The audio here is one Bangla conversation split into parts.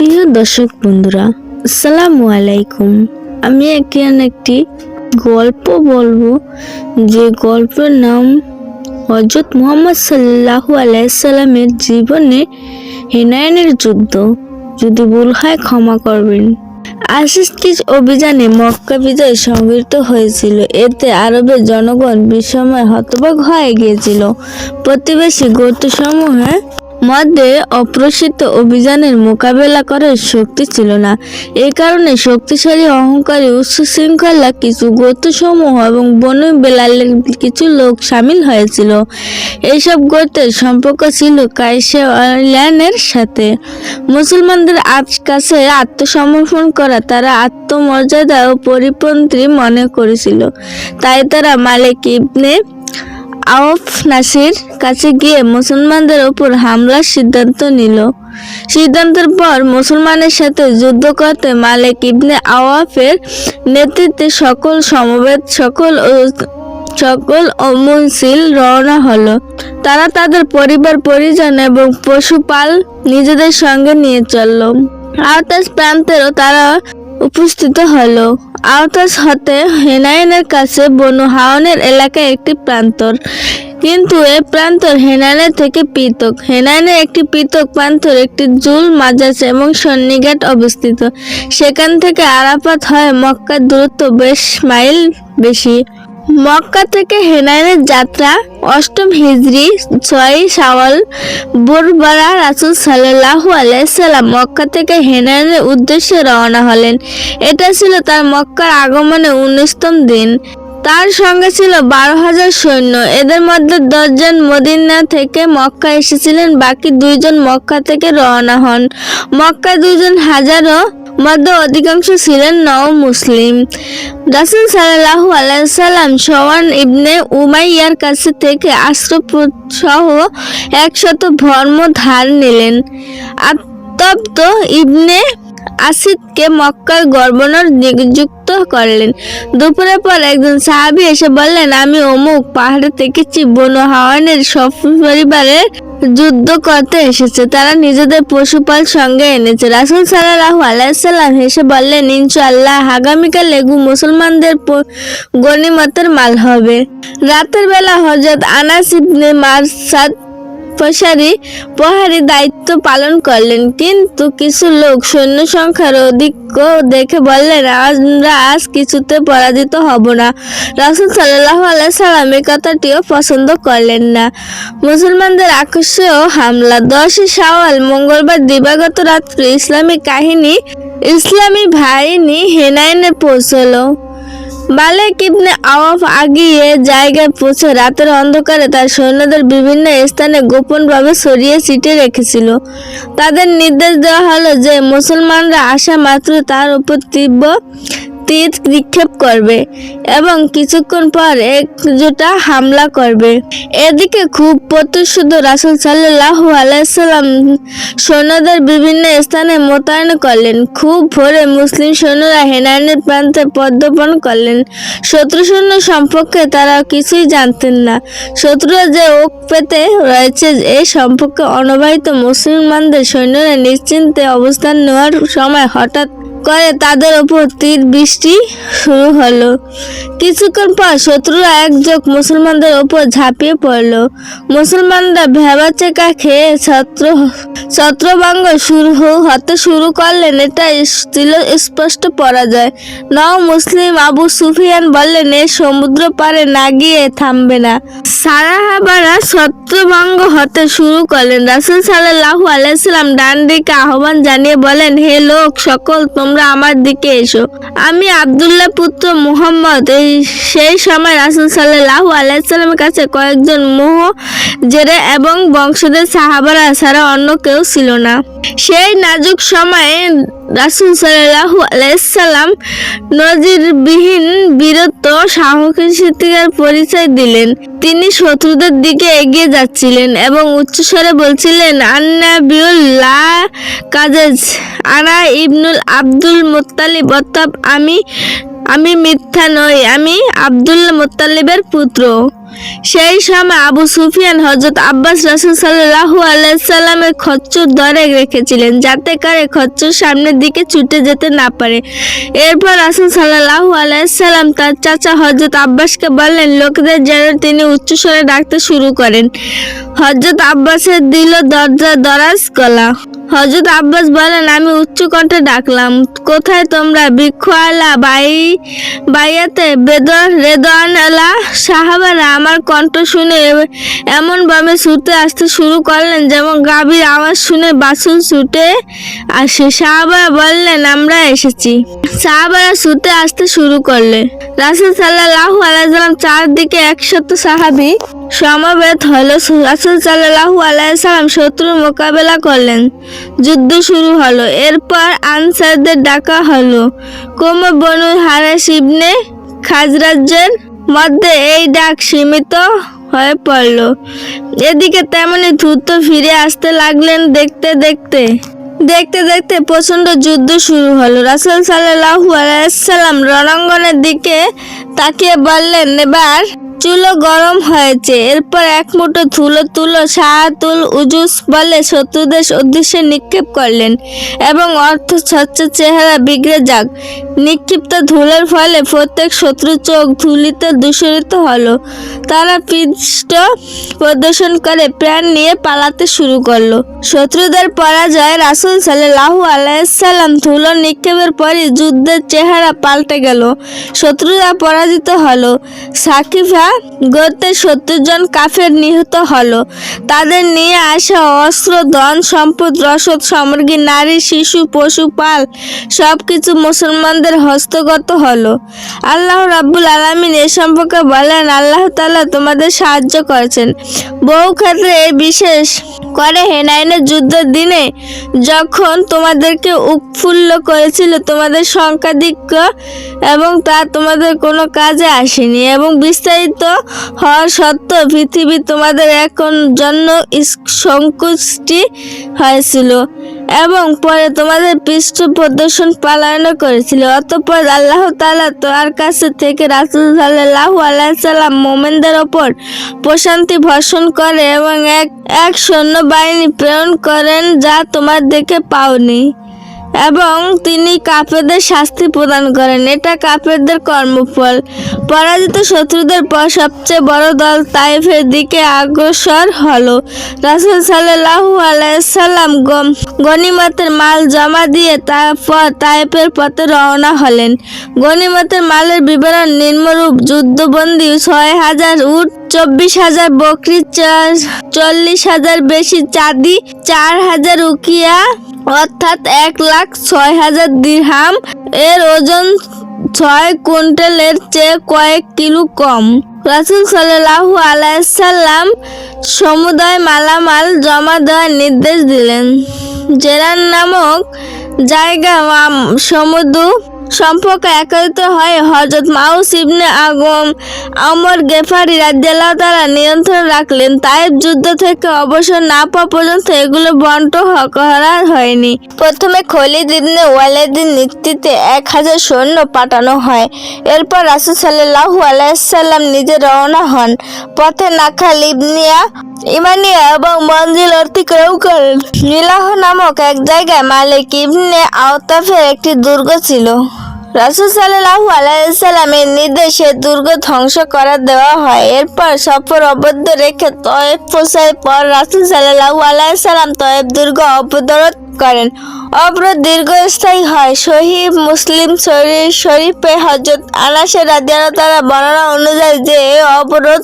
প্রিয় দর্শক বন্ধুরা, আসসালামু আলাইকুম। আমি এখন একটি গল্প বলব। যে গল্পের নাম হজরত মুহাম্মদ সাল্লাহু আলাইসাল্লামের জীবনে হিনায়নের যুদ্ধ। যদি ভুল হয় ক্ষমা করবেন। আশিস অভিযানে মক্কা বিজয় সংগৃহীত হয়েছিল। এতে আরবের জনগণ বিষময় হতবাক হয়ে গিয়েছিল। প্রতিবেশী গোত্রসমূহে মধ্যে অপ্রসিদ্ধ অভিযানের মোকাবেলা করার শক্তি ছিল না। এই কারণে শক্তিশালী অহংকারী উচ্চ শৃঙ্খলা কিছু গোত্রসমূহ এবং বনু বেলালের কিছু লোক সামিল হয়েছিল। এইসব গোত্রের সম্পর্ক ছিল কাইসের সাথে। মুসলমানদের আজ কাছে আত্মসমর্পণ করা তারা আত্মমর্যাদা ও পরিপন্থী মনে করেছিল। তাই তারা মালিক ইবনে আউফ নাসির কাছে গিয়ে মুসলমানদের উপর হামলার সিদ্ধান্ত নিল। সিদ্ধান্তের পর মুসলমানের সাথে যুদ্ধ করতে মালিক ইবনে আওয়াফের নেতৃত্বে সকল সমবেত, সকল সকল অমনশীল রওনা হলো। তারা তাদের পরিবার, পরিজন এবং পশুপাল নিজেদের সঙ্গে নিয়ে চলল। আওতাস প্রান্তেরও তারা উপস্থিত হলো। আওতাস হতে হেনায়নের কাছে বনু হাওনের এলাকায় একটি প্রান্তর। কিন্তু এ প্রান্তর হেনাইনের থেকে পৃথক। হেনাইনের একটি পৃথক প্রান্তর একটি জুল, মাজাজ এবং সন্নিঘাট অবস্থিত। সেখান থেকে আরাপাত হয় মক্কার দূরত্ব বেশ মাইল বেশি। মক্কা থেকে হেনায়নের যাত্রা, অষ্টম হিজরি, ছয় সাওয়াল বুরবারা রাসুল সাল্লাহু আলাইসাল্লাম মক্কা থেকে হেনাইনের উদ্দেশ্যে রওনা হলেন। এটা ছিল তার মক্কার আগমনে উনিশতম দিন। তার সঙ্গে ছিল বারো হাজার সৈন্য। এদের মধ্যে দশজন মদিনা থেকে মক্কা এসেছিলেন। বাকি দুইজন মক্কা থেকে রওনা হন। মক্কা দুজন হাজারও মধ্যে অধিকাংশ ছিলেন নও মুসলিম। রাসুল সাল্লাহ আলাইসাল্লাম সওয়ান ইবনে উমাইয়ার কাছে থেকে আশ্রয় সহ একশত ধর্ম ধার নিলেন। আত্মপ্ত ইবনে আসিদকে মক্কার গভর্নর নিযুক্ত করলেন। দুপুরের পর একজন সাহাবী এসে বললেন, আমি অমুক পাহাড়ে দেখেছি বনু হাওয়ানের সব পরিবারের যুদ্ধ করতে এসেছে। তারা নিজেদের পশুপাল সঙ্গে এনেছে। রাসুল সাল্লাহ আলাইসাল্লাম হেসে বললেন, ইনশাআল্লাহ, আগামীকাল লেগু মুসলমানদের গনিমতের মাল হবে। রাতের বেলা হজরত আনাস ইবনে মারসাদ প্রসারী প্রহারী দায়িত্ব পালন করলেন। কিন্তু কিছু লোক সৈন্য সংখ্যার অধিক দেখে বললেন, আমরা আজ কিছুতে পরাজিত হব না। রাসুল সাল্লাহ আলাইসাল্লাম এই কথাটিও পছন্দ করলেন না। মুসলমানদের আকর্ষীয় হামলা। দশই শাওয়াল, মঙ্গলবার দিবাগত রাত্রে ইসলামী কাহিনী, ইসলামী বাহিনী হেনাইনে পৌঁছলো। মালিক ইবনে আওয়াফ আগিয়ে জায়গায় পৌঁছে রাতের অন্ধকারে তার সৈন্যদের বিভিন্ন স্থানে গোপনভাবে সরিয়ে ছিটিয়ে রেখেছিল। তাদের নির্দেশ দেওয়া হলো যে, মুসলমানরা আসা মাত্র তার উপর তীব্র তীর নিক্ষেপ করবে এবং কিছুক্ষণ পর একজোটা হামলা করবে। এদিকে খুব প্রত্যুষুদ্ধ রাসুল সাল্লাহ আলাইসাল্লাম সৈন্যদের বিভিন্ন স্থানে মোতায়েন করলেন। খুব ভোরে মুসলিম সৈন্যরা হেনায়নের প্রান্তে পদ্মপণ করলেন। শত্রু সৈন্য সম্পর্কে তারা কিছুই জানতেন না। শত্রুরা যে ওক পেতে রয়েছে এই সম্পর্কে অনবাহিত মুসলমানদের সৈন্যরা নিশ্চিন্তে অবস্থান নেওয়ার সময় হঠাৎ করে তাদের ওপর তীর বৃষ্টি শুরু হলো। কিছুক্ষণ পর শত্রুরা একযোগ মুসলমানদের ওপর ঝাঁপিয়ে পড়ল। মুসলমানরা ভেবাচেকা খেয়ে ছত্র, ছত্রভঙ্গ শুরু হতে শুরু করলেন এটা ছিল স্পষ্ট পরাজয়। নও মুসলিম আবু সুফিয়ান বললেন, এ সমুদ্র পারে না গিয়ে থামবে না। সারাহাবারা ছত্রভঙ্গ হতে শুরু করলেন। রাসুল সাল্লাহু আলাইসাল্লাম ডান দিকে আহ্বান জানিয়ে বলেন, হে লোক, সকল তোমরা আমার দিকে এসো। আমি আবদুল্লাহ পুত্র মুহাম্মদ। এই সেই সময় রাসুল সাল্লাহ আলাইসাল্লামের কাছে কয়েকজন মোহ, জেরে এবং বংশদের সাহাবারা ছাড়া অন্য কেউ ছিল না। সেই নাজুক সময়ে রাসুল সাল্লাহু আলাইসাল্লাম নজিরবিহীন বীরত্ব সাহসিকতার পরিচয় দিলেন। তিনি শত্রুদের দিকে এগিয়ে যাচ্ছিলেন এবং উচ্চস্বরে বলছিলেন, আন্না বিউল্লাহ কাজেজ, আনা ইবনুল আব্দুল মুত্তালিব, অর্থাৎ আমি আমি মিথ্যা নই, আমি আব্দুল মোত্তালিবের পুত্র। সেই সময় আবু সুফিয়ান হজরত আব্বাস রাসুল সাল্লাহু আলাইসাল্লামের খচ্চর ধরে রেখেছিলেন যাতে করে খচ্চর সামনের দিকে ছুটে যেতে না পারে। এরপর রাসুল সাল্লাহু আলাইসাল্লাম তার চাচা হজরত আব্বাসকে বললেন, লোকদের যেন তিনি উচ্চস্বরে ডাকতে শুরু করেন। হজরত আব্বাসের দিল দরজা দরাজ গলা হজরত আব্বাস বলেন আমি উচ্চ কণ্ঠে ডাকলাম, কোথায় তোমরা? ভিক্ষুয়ালা বাই, বাইয়াতে বেদর রেদানলা সাহাবারা আমার কণ্ঠ শুনে এমন ভাবে ছুটে আসতে শুরু করলেন যেমন গাভীর আওয়াজ শুনে বাসুল ছুটে আসে। সাহাবারা বললেন, আমরা এসেছি। সাহাবারা ছুটে আসতে শুরু করলে। রাসুল সাল্লাহ আলাইসালাম চারদিকে একশত সাহাবি সমাবেত হলো। রাসুল সাল্লাহু আলাইসাল্লাম শত্রুর মোকাবেলা করলেন। যুদ্ধ শুরু হলো। এরপর আনসারদের ডাকা হলো। কোম বনু হারেস ইবনে খাজরাজ্যের মধ্যে এই ডাক সীমিত হয়ে পড়ল। এদিকে তেমনি দ্রুত ফিরে আসতে লাগলেন দেখতে দেখতে। দেখতে দেখতে প্রচণ্ড যুদ্ধ শুরু হলো। রাসুল সাল্লাহু আলাইসাল্লাম রণাঙ্গনের দিকে তাকিয়ে বললেন, এবার চুলো গরম হয়েছে। এরপর এক মুঠো ধুলো তুলো শাহাতুল উজুস বলে শত্রুদের উদ্দেশ্যে নিক্ষেপ করলেন এবং অর্থ স্বচ্ছ চেহারা বিগড়ে যাক। নিক্ষিপ্ত ধুলোর ফলে প্রত্যেক শত্রু চোখ ধুলিতে দূষিত হলো। তারা পৃষ্ঠ প্রদর্শন করে প্রাণ নিয়ে পালাতে শুরু করল। শত্রুদের পরাজয় রাসুল সাল্লাহু আলাইসাল্লাম ধুলো নিক্ষেপের পরই যুদ্ধের চেহারা পাল্টে গেল। শত্রুরা পরাজিত হলো। সাকিফা গোত্রের সত্তর জন কাফের নিহত হলো। তাদের নিয়ে আসা অস্ত্র, ধন, সম্পদ, রসদ, সামগ্রী, নারী, শিশু, পশু, পাল সব কিছু মুসলমানদের হস্তগত হলো। আল্লাহ রাব্বুল আলমিন এ সম্পর্কে বলেন, আল্লাহ তাআলা তোমাদের সাহায্য করেছেন। বহু ক্ষেত্রে এই বিশেষ করে হেনাইনের যুদ্ধের দিনে যখন তোমাদেরকে উৎফুল্ল করেছিল, তোমাদের সংখ্যাধিক্য এবং তা তোমাদের কোনো কাজে আসেনি এবং বিস্তারিত হওয়ার সত্ত্বেও পৃথিবী তোমাদের এখন জন্য সংকুচটি হয়েছিল এবং পরে তোমাদের পৃষ্ঠ প্রদর্শন পালনও করেছিল। অতঃপর আল্লাহ তালা তোমার কাছে থেকে রাসুল সাল্লাহ আলাইসাল্লাম মোমেনদের ওপর প্রশান্তি ভর্ষণ করে এবং এক এক সৈন্যবাহিনী প্রেরণ করেন যা তোমার দেখে পাওনি। এবং তিনি কাফেরদের শাস্তি প্রদান করেন। এটা কাফেরদের কর্মফল। পরাজিত শত্রুদের পর সবচেয়ে বড় দল তাইফের দিকে অগ্রসর হলো। রাসুল সাল্লাহু আলাইসাল্লাম গনিমতের মাল জমা দিয়ে তারপর তাইফের পথে রওনা হলেন। গনিমতের মালের বিবরণ নিম্নরূপ। যুদ্ধবন্দী ছয় হাজার উট, চব্বিশ হাজার বকরি চল্লিশ হাজার বেশি চাঁদি, চার হাজার উকিয়া অর্থাৎ এক লাখ ছয় হাজার দিহাম এর ওজন ছয় কুইন্টালের চেয়ে কয়েক কিলো কম। রাসুল সাল্লাহু আলাইসাল্লাম সমুদায় মালামাল জমা দেওয়ার নির্দেশ দিলেন। জেরান নামক জায়গা সমুদ্র সম্পর্কে একত্রিত হয় হজরত মাউস ইবনে আগম আমর গেফারি রাজ্জাল্লাহ তারা নিয়ন্ত্রণ রাখলেন। তাইব যুদ্ধ থেকে অবসর না পাওয়া পর্যন্ত এগুলো বন্ট করা হয়নি। প্রথমে খলিদ ইবনে ওয়ালেদের নেতৃত্বে এক হাজার সৈন্য পাঠানো হয়। এরপর রাসুল সাল্লাহু আলাইসাল্লাম নিজে রওনা হন। পথে নাখাল ইবনিয়া ইমানিয়া এবং মঞ্জিল অতিক্রম করেন নীলাহ নামক এক জায়গায় মালিক ইবনে আওতাফের একটি দুর্গ ছিল। রাসুল সাল্লাহু আলাইসাল্লামের নির্দেশে দুর্গ ধ্বংস করা দেওয়া হয়। এরপর সফর অবদ্ধ রেখে তয়েব পৌঁছায় পর রাসুল সাল্লাহু আলাইসাল্লাম তয়েব দুর্গ অবরোধ করেন। অবরোধ দীর্ঘস্থায়ী হয়। শহীদ মুসলিম শরীফ শরীফে হজরত আনাসের রাজিয়াল তারা বর্ণনা অনুযায়ী যে অবরোধ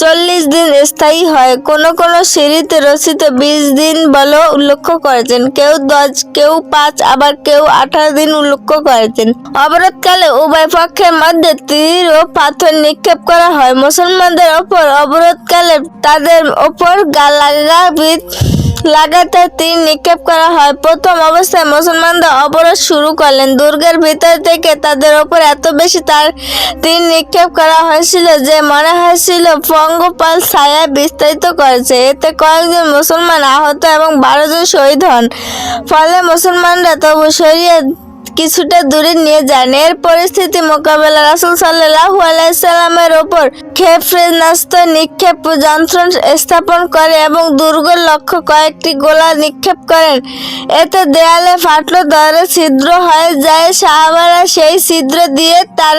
চল্লিশ দিন স্থায়ী হয়। কোন কোন সিঁড়িতে রচিত বিশ দিন বলেও উল্লেখ করেছেন। কেউ দশ, কেউ পাঁচ, আবার কেউ আঠারো দিন উল্লেখ করেছেন। অবরোধকালে উভয় পক্ষের মধ্যে তীর ও পাথর নিক্ষেপ করা হয়। মুসলমানদের ওপর অবরোধকালে তাদের ওপর গালাগাবিদ লাগাতার তীর নিক্ষেপ করা হয়। প্রথম অবস্থায় মুসলমানদের অবরোধ শুরু করলেন। দুর্গের ভিতর থেকে তাদের ওপর এত বেশি তার তীর নিক্ষেপ করা হয়েছিল যে মনে হয়েছিল পঙ্গপাল ছায়া বিস্তারিত করেছে। এতে কয়েকজন মুসলমান আহত এবং বারো জন শহীদ হন। ফলে মুসলমানরা তবু সরিয়ে কিছুটা দূরে নিয়ে যান। এর পরিস্থিতি মোকাবেলা রাসুল সাল্লাহু আলাইসাল্লামের ওপর ক্ষেপণাস্ত্র নিক্ষেপ যন্ত্র স্থাপন করে এবং দুর্গ লক্ষ্য কয়েকটি গোলা নিক্ষেপ করেন। এতে দেয়ালে ফাটলো দরে ছিদ্র হয়ে যায়। সাহাবারা সেই ছিদ্র দিয়ে তার,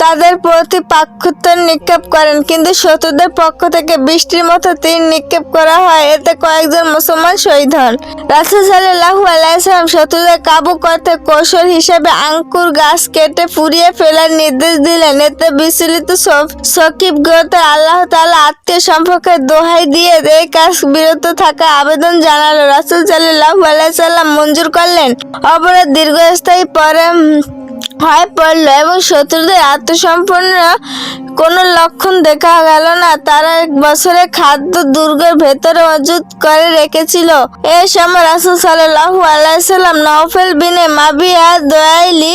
তাদের প্রতি পাক্ষত্য নিক্ষেপ করেন। কিন্তু শত্রুদের পক্ষ থেকে বৃষ্টির মতো তীর নিক্ষেপ করা হয়। এতে কয়েকজন মুসলমান শহীদ হন। রাসুল সাল্লাহু আলাইসালাম শত্রুদের কাবু করতে কৌশল হিসেবে আঙ্কুর গাছ কেটে পুড়িয়ে ফেলার নির্দেশ দিলেন। এতে বিচলিত সকিব গ্রহতে আল্লাহ তালা আত্মীয় সম্পর্কে দোহাই দিয়ে এই কাজ বিরত থাকা আবেদন জানালো। রাসুল সাল্লাহু মঞ্জুর করলেন। অপরাধ দীর্ঘস্থায়ী পরে হয় পড়ল এবং শত্রুদের আত্মসম্পন্ন কোনো লক্ষণ দেখা গেল না, তারা এক বছরে খাদ্য দুর্গের ভেতরে মজুত করে রেখেছিল। এ সময় রাসুল সাল্লাহু আলাইসাল্লাম নওফেল বিনে মাবিয়া দয়ালি,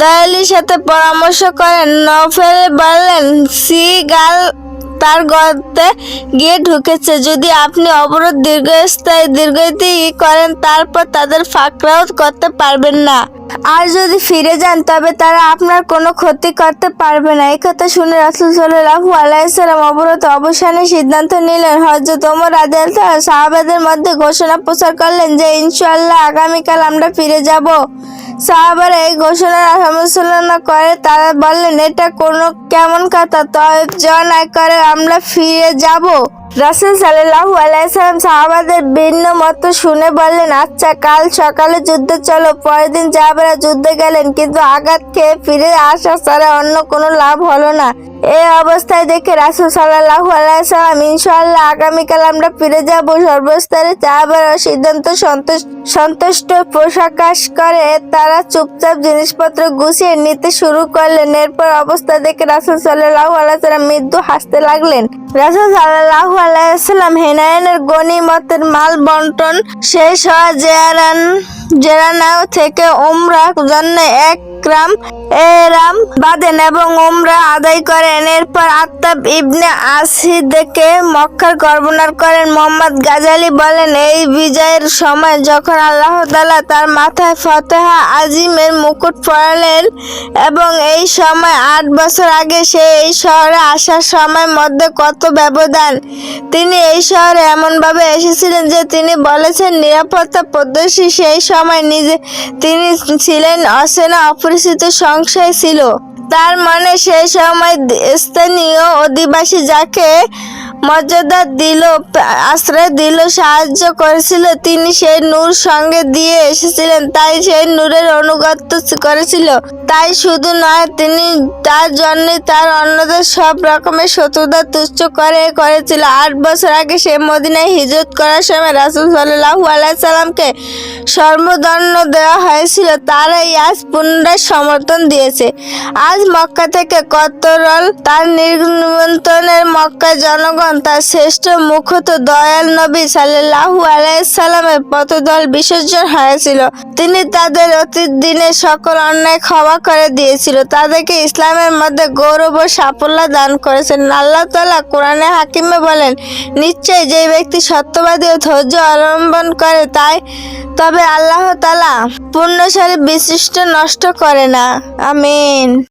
দয়ালির সাথে পরামর্শ করেন। নওফেল বললেন সি গাল তার গর্তে গিয়ে ঢুকেছে। যদি আপনি অবরোধ দীর্ঘস্থায়ী দীর্ঘতি করেন, তারপর তাদের ফাঁকরাও করতে পারবেন না। আর যদি ফিরে যান, তবে তারা আপনার কোনো ক্ষতি করতে পারবে না। এই কথা শুনে রাসুল সাল্লাহু আলাইসাল্লাম অবরোধ অবসানের সিদ্ধান্ত নিলেন। হজরত ওমর আদেল সাহাবাদের মধ্যে ঘোষণা প্রচার করলেন যে ইনশাল্লাহ আগামীকাল আমরা ফিরে যাব। সাহাবারা এই ঘোষণার সমালোচনা করে, তারা বললেন, এটা কোনো কেমন কথা? তবে জন করে আমরা ফিরে যাব। রাসুল সাল্লাহু আলাইসালাম সাহাবাদের ভিন্ন মত শুনে বললেন আচ্ছা কাল সকালে যুদ্ধে চলো, পরের দিন যাবেরা যুদ্ধে গেলেন, কিন্তু আঘাত খেয়ে ফিরে আসা ছাড়া অন্য কোনো লাভ হলো না। এই অবস্থায় দেখে রাসুল সাল্লাহু আলাইসালাম ইনশাল্লাহ আগামীকাল আমরা ফিরে যাব। সর্বস্তরে সাহাবারা সিদ্ধান্ত সন্তুষ্ট প্রকাশ করে। তারা চুপচাপ জিনিসপত্র গুছিয়ে নিতে শুরু করলেন। এরপর অবস্থা দেখে রাসুল সাল্লাহু আলাইসাল্লাম মৃদু হাসতে লাগলেন। রাসুল সাল্লাহু আলাইসাল্লাম হেনায়নের গণিমতের মাল বন্টন শেষ হওয়া জেরান জেরানা থেকে ওমরা জন্য এক গ্রাম এরাম বাঁধেন এবং ওমরা আদায় করেন। এরপর আত্তাব ইবনে আসিদকে মক্কার গভর্নর করেন মোহাম্মদ গাজালি বলেন, এই বিজয়ের সময় যখন আল্লাহ তালা তার মাথায় ফতেহা আজিমের মুকুট পড়ালেন এবং এই সময় আট বছর আগে সে এই শহরে আসার সময় মধ্যে কত ব্যবধান, তিনি এই শহরে এমনভাবে এসেছিলেন যে তিনি বলেছেন, নিরাপত্তা প্রদর্শী সেই সময় নিজে, তিনি ছিলেন অসেনা অচেনা অপরিচিত সংশয় ছিল। তার মানে সেই সময় স্থানীয় অধিবাসী যাকে মর্যাদা দিল, আশ্রয় দিল, সাহায্য করেছিল। তিনি সেই নূর সঙ্গে দিয়ে এসেছিলেন, তাই সেই নূরের অনুগত্য করেছিল। তাই শুধু নয়, তিনি তার জন্য তার অন্যদের সব রকমের শত্রুতা তুচ্ছ করে করেছিল। আট বছর আগে সে মদিনায় হিজরত করার সময় রাসুল সাল্লাহু আলাইসাল্লামকে সর্বদণ্ড দেওয়া হয়েছিল। তারাই আজ পুনরায় সমর্থন দিয়েছে। আজ মক্কা থেকে কতরল তার নিমন্ত্রণের মক্কার জনগণ তার শ্রেষ্ঠ মুখত দয়াল নবী সাল্লাহু আলাইসাল্লামের পথদল বিসর্জন হয়েছিল। তিনি তাদের অতীত দিনে সকল অন্যায় ক্ষমা করে দিয়েছিল। তাদেরকে ইসলামের মধ্যে গৌরব ও সাফল্য দান করেছেন। আল্লাহ তালা কোরআনে হাকিমে বলেন নিশ্চয় যে ব্যক্তি সত্যবাদী ও ধৈর্য অবলম্বন করে তাই তবে আল্লাহ তালা পূর্ণসারী বিশিষ্ট নষ্ট করে না। আমিন।